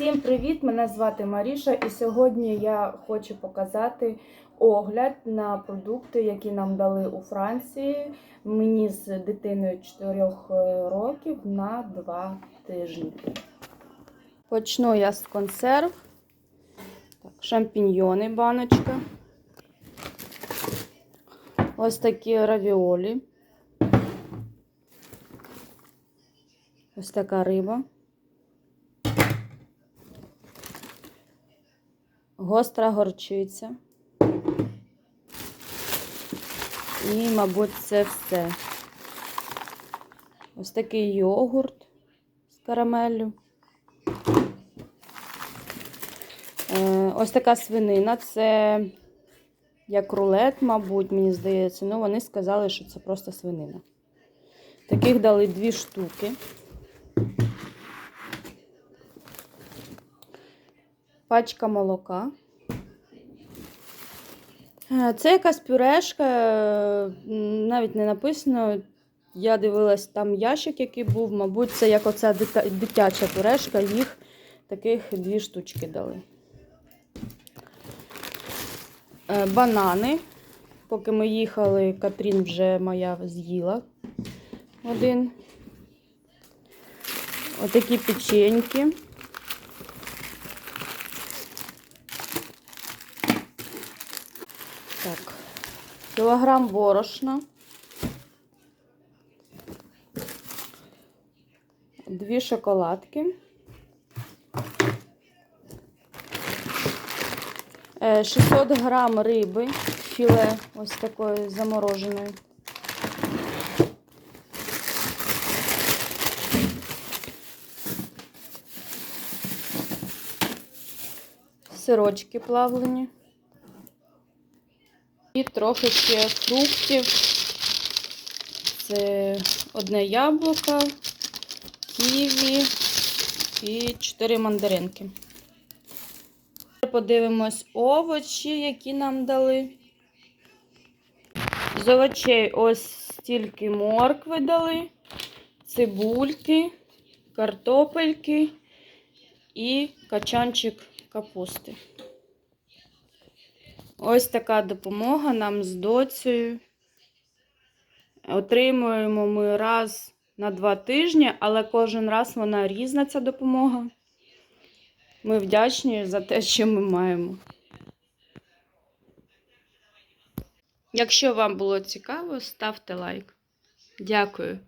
Всім привіт! Мене звати Маріша, і сьогодні я хочу показати огляд на продукти, які нам дали у Франції. Мені з дитиною 4 років на 2 тижні. Почну я з консерв. Так, шампіньйони баночка. Ось такі равіолі. Ось така риба. Гостра горчиця. І, мабуть, це все. Ось такий йогурт з карамеллю. Е, Ось така свинина. Це як рулет, мабуть, мені здається. Ну, вони сказали, що це просто свинина. Таких дали дві штуки. Пачка молока. Е, Це якась пюрешка, е, навіть не написано. Я дивилась там ящик, який був. Мабуть, це як оця дитяча пюрешка, їх таких дві штучки дали. Е, Банани. Поки ми їхали, Катрін вже моя з'їла один. Отакі печеньки. Так, кілограм борошна. Дві шоколадки. Е, 600 грам риби, філе ось такої замороженої. Сирочки плавлені. І трохи ще фруктів. Це одне яблуко, ківі і 4 мандаринки. Подивимось овочі, які нам дали. З овочей ось стільки моркви дали, цибульки, картопельки і качанчик капусти. Ось така допомога нам з доцею. Отримуємо ми раз на два тижні, але кожен раз вона різна ця допомога. Ми вдячні за те, що ми маємо. Якщо вам було цікаво, ставте лайк. Дякую.